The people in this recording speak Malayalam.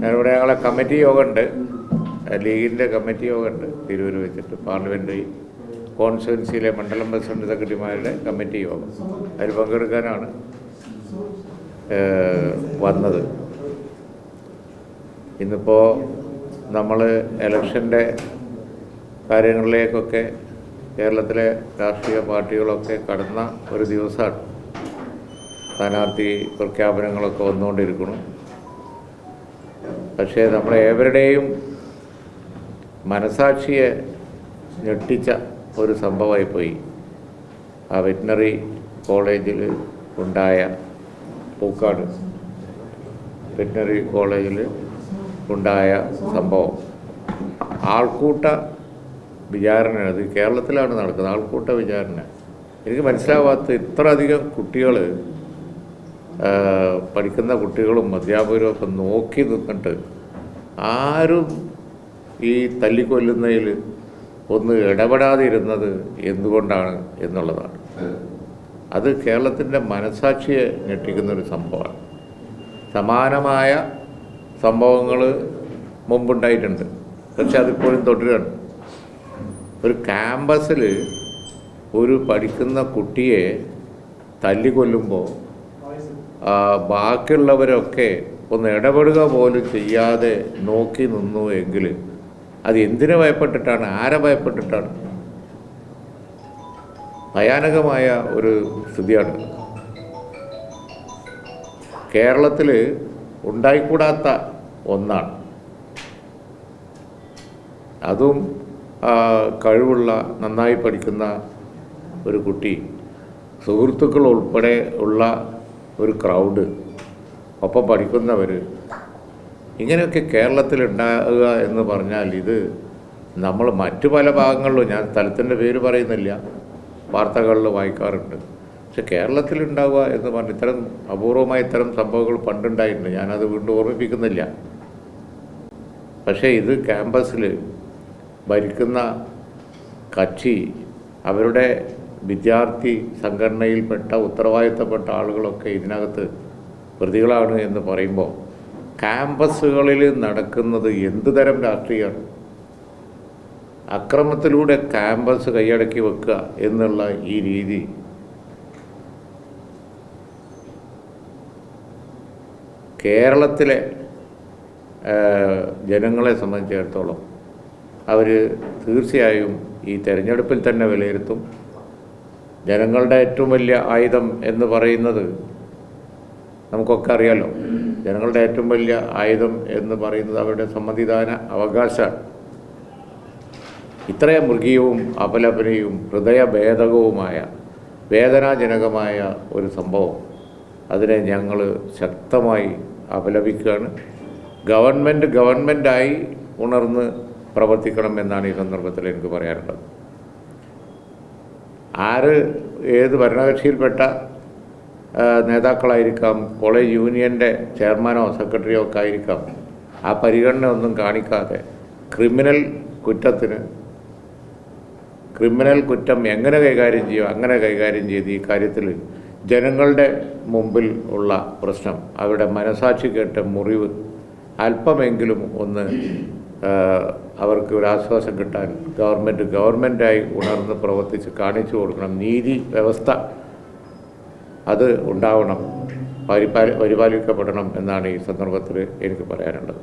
ഞാനിവിടെ ഞങ്ങളെ കമ്മിറ്റി യോഗമുണ്ട് ലീഗിന്റെ കമ്മിറ്റി യോഗമുണ്ട് തിരൂർ വെച്ചിട്ട് പാർലമെന്ററി കോൺസ്റ്റുവൻസിയിലെ മണ്ഡലം പ്രസിഡന്റ് സെക്രട്ടറിമാരുടെ കമ്മിറ്റി യോഗം. അതിൽ പങ്കെടുക്കാനാണ് വന്നത്. ഇന്നിപ്പോൾ നമ്മൾ ഇലക്ഷന്റെ കാര്യങ്ങളിലേക്കൊക്കെ കേരളത്തിലെ രാഷ്ട്രീയ പാർട്ടികളൊക്കെ കടന്ന ഒരു ദിവസമാണ്. സ്ഥാനാർത്ഥി പ്രഖ്യാപനങ്ങളൊക്കെ വന്നുകൊണ്ടിരിക്കുന്നു. പക്ഷേ നമ്മളേവരുടെയും മനസാക്ഷിയെ ഞെട്ടിച്ച ഒരു സംഭവമായിപ്പോയി. ആ വെറ്റിനറി കോളേജിൽ ഉണ്ടായ പൂക്കാട് വെറ്റിനറി കോളേജിൽ ഉണ്ടായ സംഭവം. ആൾക്കൂട്ട വിചാരണ അത് കേരളത്തിലാണ് നടക്കുന്നത്. ആൾക്കൂട്ട വിചാരണ. എനിക്ക് മനസ്സിലാവാത്ത ഇത്ര അധികം കുട്ടികൾ പഠിക്കുന്ന കുട്ടികളും അധ്യാപകരും ഒക്കെ നോക്കി നിന്നിട്ട് ആരും ഈ തല്ലിക്കൊല്ലുന്നതിൽ ഒന്ന് ഇടപെടാതിരുന്നത് എന്തുകൊണ്ടാണ് എന്നുള്ളതാണ്. അത് കേരളത്തിന്റെ മനസാക്ഷിയെ ഞെട്ടിക്കുന്ന ഒരു സംഭവമാണ്. സമാനമായ സംഭവങ്ങൾ മുമ്പുണ്ടായിട്ടുണ്ട്. പക്ഷെ അതിപ്പോഴും തുടരുകയാണ് ഒരു ക്യാമ്പസിൽ ഒരു പഠിക്കുന്ന കുട്ടിയെ തല്ലിക്കൊല്ലുമ്പോൾ ബാക്കിയുള്ളവരൊക്കെ ഒന്ന് ഇടപെടുക പോലും ചെയ്യാതെ നോക്കി നിന്നു എങ്കിൽ അത് എന്തിനു ഭയപ്പെട്ടിട്ടാണ്? ആരെ ഭയപ്പെട്ടിട്ടാണ്? ഭയാനകമായ ഒരു സ്ഥിതിയാണ്. കേരളത്തിൽ ഉണ്ടായിക്കൂടാത്ത ഒന്നാണ്. അതും കഴിവുള്ള നന്നായി പഠിക്കുന്ന ഒരു കുട്ടി സുഹൃത്തുക്കൾ ഉൾപ്പെടെ ഉള്ള ഒരു ക്രൗഡ് ഒപ്പം പഠിക്കുന്നവർ ഇങ്ങനെയൊക്കെ കേരളത്തിൽ ഉണ്ടാകുക എന്ന് പറഞ്ഞാൽ ഇത് നമ്മൾ മറ്റു പല ഭാഗങ്ങളിലും ഞാൻ സ്ഥലത്തിന്റെ പേര് പറയുന്നില്ല വാർത്തകളിൽ വായിക്കാറുണ്ട്. പക്ഷെ കേരളത്തിൽ ഉണ്ടാവുക എന്ന് പറഞ്ഞ ഇത്തരം അപൂർവമായ ഇത്തരം സംഭവങ്ങൾ പണ്ടുണ്ടായിട്ടുണ്ട്. ഞാനത് വീണ്ടും ഓർമ്മിപ്പിക്കുന്നില്ല. പക്ഷേ ഇത് ക്യാമ്പസിൽ ഭരിക്കുന്ന കക്ഷി അവരുടെ വിദ്യാർത്ഥി സംഘടനയിൽപ്പെട്ട ഉത്തരവാദിത്തപ്പെട്ട ആളുകളൊക്കെ ഇതിനകത്ത് പ്രതികളാണ് എന്ന് പറയുമ്പോൾ ക്യാമ്പസുകളിൽ നടക്കുന്നത് എന്ത് തരം രാഷ്ട്രീയമാണ്? അക്രമത്തിലൂടെ ക്യാമ്പസ് കൈയടക്കി വെക്കുക എന്നുള്ള ഈ രീതി. കേരളത്തിലെ ജനങ്ങളെ സംബന്ധിച്ചിടത്തോളം അവർ തീർച്ചയായും ഈ തെരഞ്ഞെടുപ്പിൽ തന്നെ വിലയിരുത്തും. ജനങ്ങളുടെ ഏറ്റവും വലിയ ആയുധം എന്ന് പറയുന്നത് നമുക്കൊക്കെ അറിയാലോ. ജനങ്ങളുടെ ഏറ്റവും വലിയ ആയുധം എന്ന് പറയുന്നത് അവരുടെ സമ്മതിദാന അവകാശമാണ്. ഇത്രയും മൃഗീയവും അപലപനയും ഹൃദയഭേദകവുമായ വേദനാജനകമായ ഒരു സംഭവം. അതിനെ ഞങ്ങൾ ശക്തമായി അപലപിക്കുകയാണ്. ഗവൺമെന്റ് ഗവൺമെന്റായി ഉണർന്ന് പ്രവർത്തിക്കണം എന്നാണ് ഈ സന്ദർഭത്തിൽ എനിക്ക് പറയാനുള്ളത്. ആര് ഏത് ഭരണകക്ഷിയിൽപ്പെട്ട നേതാക്കളായിരിക്കാം കോളേജ് യൂണിയന്റെ ചെയർമാനോ സെക്രട്ടറിയോ ഒക്കെ ആയിരിക്കാം. ആ പരിഗണന ഒന്നും കാണിക്കാതെ ക്രിമിനൽ കുറ്റത്തിന് ക്രിമിനൽ കുറ്റം എങ്ങനെ കൈകാര്യം ചെയ്യും അങ്ങനെ കൈകാര്യം ചെയ്ത് ഈ കാര്യത്തിൽ ജനങ്ങളുടെ മുമ്പിൽ ഉള്ള പ്രശ്നം അവരുടെ മനസാക്ഷി കേട്ട മുറിവ് അല്പമെങ്കിലും ഒന്ന് അവർക്ക് ഒരു ആശ്വാസം കിട്ടാൻ ഗവൺമെന്റ് ഗവൺമെന്റായി ഉണർന്ന് പ്രവർത്തിച്ച് കാണിച്ചു കൊടുക്കണം. നീതി വ്യവസ്ഥ അത് ഉണ്ടാവണം പരിപാലി പരിപാലിക്കപ്പെടണം എന്നാണ് ഈ സന്ദർഭത്തിൽ എനിക്ക് പറയാനുള്ളത്.